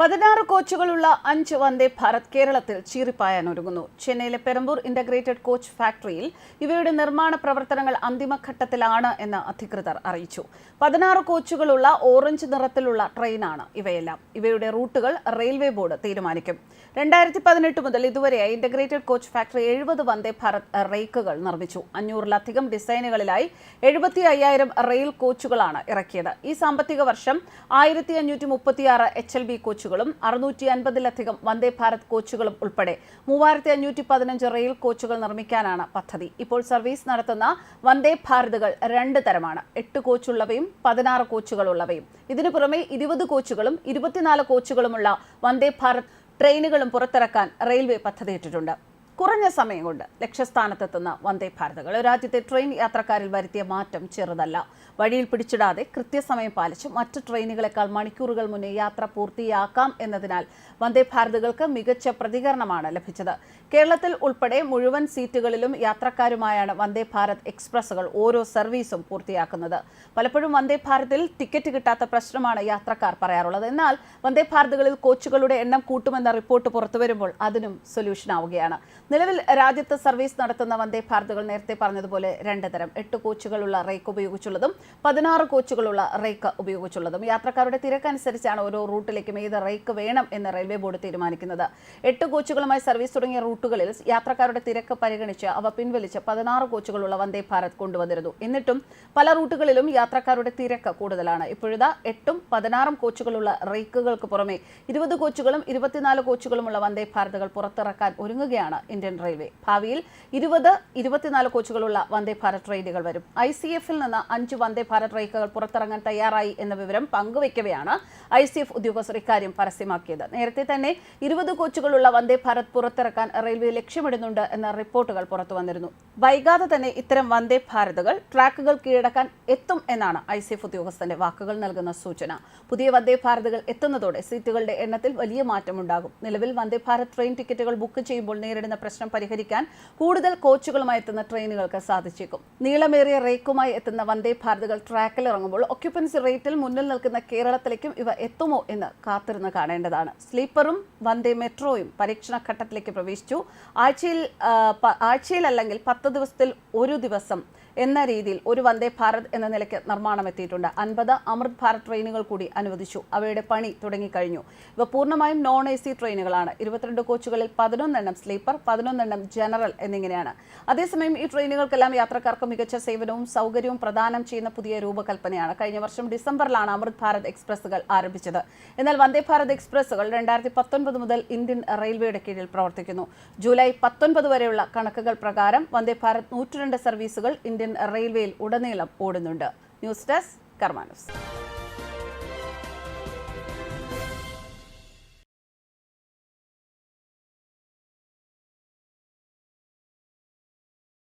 പതിനാറ് കോച്ചുകളുള്ള അഞ്ച് വന്ദേ ഭാരത് കേരളത്തിൽ ചീറിപ്പായാൻ ഒരുങ്ങുന്നു. ചെന്നൈയിലെ പെരമ്പൂർ ഇന്റഗ്രേറ്റഡ് കോച്ച് ഫാക്ടറിയിൽ ഇവയുടെ നിർമ്മാണ പ്രവർത്തനങ്ങൾ അന്തിമഘട്ടത്തിലാണ് എന്ന് അധികൃതർ അറിയിച്ചു. പതിനാറ് കോച്ചുകളുള്ള ഓറഞ്ച് നിറത്തിലുള്ള ട്രെയിനാണ് ഇവയെല്ലാം. ഇവയുടെ റൂട്ടുകൾ റെയിൽവേ ബോർഡ് തീരുമാനിക്കും. രണ്ടായിരത്തി പതിനെട്ട് മുതൽ ഇതുവരെയായി ഇന്റഗ്രേറ്റഡ് കോച്ച് ഫാക്ടറി എഴുപത് വന്ദേ ഭാരത് റെയ്ക്കുകൾ നിർമ്മിച്ചു. അഞ്ഞൂറിലധികം ഡിസൈനുകളിലായി എഴുപത്തി അയ്യായിരം റെയിൽ കോച്ചുകളാണ് ഇറക്കിയത്. ഈ സാമ്പത്തിക വർഷം ആയിരത്തി അഞ്ഞൂറ്റി മുപ്പത്തിയാറ് എച്ച് എൽ ബി കോച്ചുകളും അറുന്നൂറ്റി അൻപതിലധികം വന്ദേ ഭാരത് കോച്ചുകളും ഉൾപ്പെടെ മൂവായിരത്തി അഞ്ഞൂറ്റി പതിനഞ്ച് റെയിൽ കോച്ചുകൾ നിർമ്മിക്കാനാണ് പദ്ധതി. ഇപ്പോൾ സർവീസ് നടത്തുന്ന വന്ദേ ഭാരതുകൾ രണ്ട് തരമാണ്. എട്ട് കോച്ചുള്ളവയും പതിനാറ് കോച്ചുകളുള്ളവയും. ഇതിനു പുറമെ ഇരുപത് കോച്ചുകളും ഇരുപത്തിനാല് കോച്ചുകളുമുള്ള വന്ദേ ഭാരത് ട്രെയിനുകളും പുറത്തിറക്കാൻ റെയിൽവേ പദ്ധതിയിട്ടിട്ടുണ്ട്. കുറഞ്ഞ സമയം കൊണ്ട് ലക്ഷ്യസ്ഥാനത്തെത്തുന്ന വന്ദേ ഭാരതകൾ. രാജ്യത്തെ ട്രെയിൻ യാത്രക്കാരിൽ വരുത്തിയ മാറ്റം ചെറുതല്ല. വഴിയിൽ പിടിച്ചിടാതെ കൃത്യസമയം പാലിച്ച് മറ്റ് ട്രെയിനുകളെക്കാൾ മണിക്കൂറുകൾ മുന്നേ യാത്ര പൂർത്തിയാക്കാം എന്നതിനാൽ വന്ദേ ഭാരതകൾക്ക് മികച്ച പ്രതികരണമാണ് ലഭിച്ചത്. കേരളത്തിൽ ഉൾപ്പെടെ മുഴുവൻ സീറ്റുകളിലും യാത്രക്കാരുമായാണ് വന്ദേ ഭാരത് എക്സ്പ്രസുകൾ ഓരോ സർവീസും പൂർത്തിയാക്കുന്നത്. പലപ്പോഴും വന്ദേ ഭാരതിൽ ടിക്കറ്റ് കിട്ടാത്ത പ്രശ്നമാണ് യാത്രക്കാർ പറയാറുള്ളത്. എന്നാൽ വന്ദേ ഭാരതുകളിൽ കോച്ചുകളുടെ എണ്ണം കൂട്ടുമെന്ന റിപ്പോർട്ട് പുറത്തുവരുമ്പോൾ അതിനും സൊല്യൂഷൻ ആവുകയാണ് നിലവിൽ രാജ്യത്ത് സർവീസ് നടത്തുന്ന വന്ദേ ഭാരതുകൾ നേരത്തെ പറഞ്ഞതുപോലെ രണ്ട് തരം. എട്ട് കോച്ചുകളുള്ള റേക്ക് ഉപയോഗിച്ചുള്ളതും പതിനാറ് കോച്ചുകളുള്ള റേക്ക് ഉപയോഗിച്ചുള്ളതും. യാത്രക്കാരുടെ തിരക്കനുസരിച്ചാണ് ഓരോ റൂട്ടിലേക്കും ഏത് റേക്ക് വേണം എന്ന് റെയിൽവേ ബോർഡ് തീരുമാനിക്കുന്നത്. എട്ട് കോച്ചുകളുമായി സർവീസ് തുടങ്ങിയ റൂട്ടുകളിൽ യാത്രക്കാരുടെ തിരക്ക് പരിഗണിച്ച് അവ പിൻവലിച്ച് പതിനാറ് കോച്ചുകളുള്ള വന്ദേ ഭാരത് കൊണ്ടുവന്നിരുന്നു. എന്നിട്ടും പല റൂട്ടുകളിലും യാത്രക്കാരുടെ തിരക്ക് കൂടുതലാണ്. ഇപ്പോഴിതാ എട്ടും പതിനാറും കോച്ചുകളുള്ള റേക്കുകൾക്ക് പുറമെ ഇരുപത് കോച്ചുകളും ഇരുപത്തിനാല് കോച്ചുകളുമുള്ള വന്ദേ ഭാരതുകൾ പുറത്തിറക്കാൻ ഒരുങ്ങുകയാണ്. Indian railway. ഭാവിയിൽ ഇരുപത് ഇരുപത്തിനാല് കോച്ചുകളുള്ള വന്ദേ ഭാരത് ട്രെയിനുകൾ വരും. ഐ സി എഫിൽ നിന്ന് അഞ്ച് വന്ദേ ഭാരത് റെയിലുകൾ പുറത്തിറങ്ങാൻ തയ്യാറായി എന്ന വിവരം പങ്കുവയ്ക്കവെയാണ് ഐ സി എഫ് ഉദ്യോഗസ്ഥർ ഇക്കാര്യം പരസ്യമാക്കിയത്. നേരത്തെ തന്നെ ഇരുപത് കോച്ചുകളുള്ള വന്ദേ ഭാരത് പുറത്തിറക്കാൻ റെയിൽവേ ലക്ഷ്യമിടുന്നുണ്ട് എന്ന റിപ്പോർട്ടുകൾ പുറത്തു വന്നിരുന്നു. വൈകാതെ തന്നെ ഇത്തരം വന്ദേ ഭാരതുകൾ ട്രാക്കുകൾ കീഴടക്കാൻ എത്തും എന്നാണ് ഐ സി എഫ് ഉദ്യോഗസ്ഥന്റെ വാക്കുകൾ നൽകുന്ന സൂചന. പുതിയ വന്ദേ ഭാരതുകൾ എത്തുന്നതോടെ സീറ്റുകളുടെ എണ്ണത്തിൽ വലിയ മാറ്റമുണ്ടാകും. നിലവിൽ വന്ദേ ഭാരത് ട്രെയിൻ ടിക്കറ്റുകൾ ബുക്ക് ചെയ്യുമ്പോൾ നേരിടുന്ന പ്രശ്നം പരിഹരിക്കാൻ കൂടുതൽ കോച്ചുകളുമായി എത്തുന്ന ട്രെയിനുകൾക്ക് സാധിച്ചേക്കും. നീളമേറിയ റേക്കുമായി എത്തുന്ന വന്ദേ ഭാരതുകൾ ട്രാക്കിൽ ഇറങ്ങുമ്പോൾ ഒക്യുപ്പൻസി റേറ്റിൽ മുന്നിൽ നിൽക്കുന്ന കേരളത്തിലേക്കും ഇവ എത്തുമോ എന്ന് കാത്തിരുന്ന് കാണേണ്ടതാണ്. സ്ലീപ്പറും വന്ദേ മെട്രോയും പരീക്ഷണ ഘട്ടത്തിലേക്ക് പ്രവേശിച്ചു. ആഴ്ചയിൽ ആഴ്ചയിൽ അല്ലെങ്കിൽ പത്ത് ദിവസത്തിൽ ഒരു ദിവസം എന്ന രീതിയിൽ ഒരു വന്ദേ ഭാരത് എന്ന നിലയ്ക്ക് നിർമ്മാണം എത്തിയിട്ടുണ്ട്. അൻപത് അമൃത് ഭാരത് ട്രെയിനുകൾ കൂടി അനുവദിച്ചു. അവയുടെ പണി തുടങ്ങിക്കഴിഞ്ഞു. ഇവ പൂർണമായും നോൺ എ സി ട്രെയിനുകളാണ്. ഇരുപത്തിരണ്ട് കോച്ചുകളിൽ പതിനൊന്നെണ്ണം സ്ലീപ്പർ പതിനൊന്നെണ്ണം ജനറൽ എന്നിങ്ങനെയാണ്. അതേസമയം ഈ ട്രെയിനുകൾക്കെല്ലാം യാത്രക്കാർക്ക് മികച്ച സേവനവും സൗകര്യവും പ്രദാനം ചെയ്യുന്ന പുതിയ രൂപകൽപ്പനയാണ് കഴിഞ്ഞ വർഷം ഡിസംബറിലാണ് അമൃത് ഭാരത് എക്സ്പ്രസുകൾ ആരംഭിച്ചത്. എന്നാൽ വന്ദേ ഭാരത് എക്സ്പ്രസുകൾ രണ്ടായിരത്തി പത്തൊൻപത് മുതൽ ഇന്ത്യൻ റെയിൽവേയുടെ കീഴിൽ പ്രവർത്തിക്കുന്നു. ജൂലൈ പത്തൊൻപത് വരെയുള്ള കണക്കുകൾ പ്രകാരം വന്ദേ ഭാരത് നൂറ്റിരണ്ട് സർവീസുകൾ ഇന്ത്യൻ റെയിൽവേയിൽ ഉടനീളം ഓടുന്നുണ്ട്. News desk Karma News.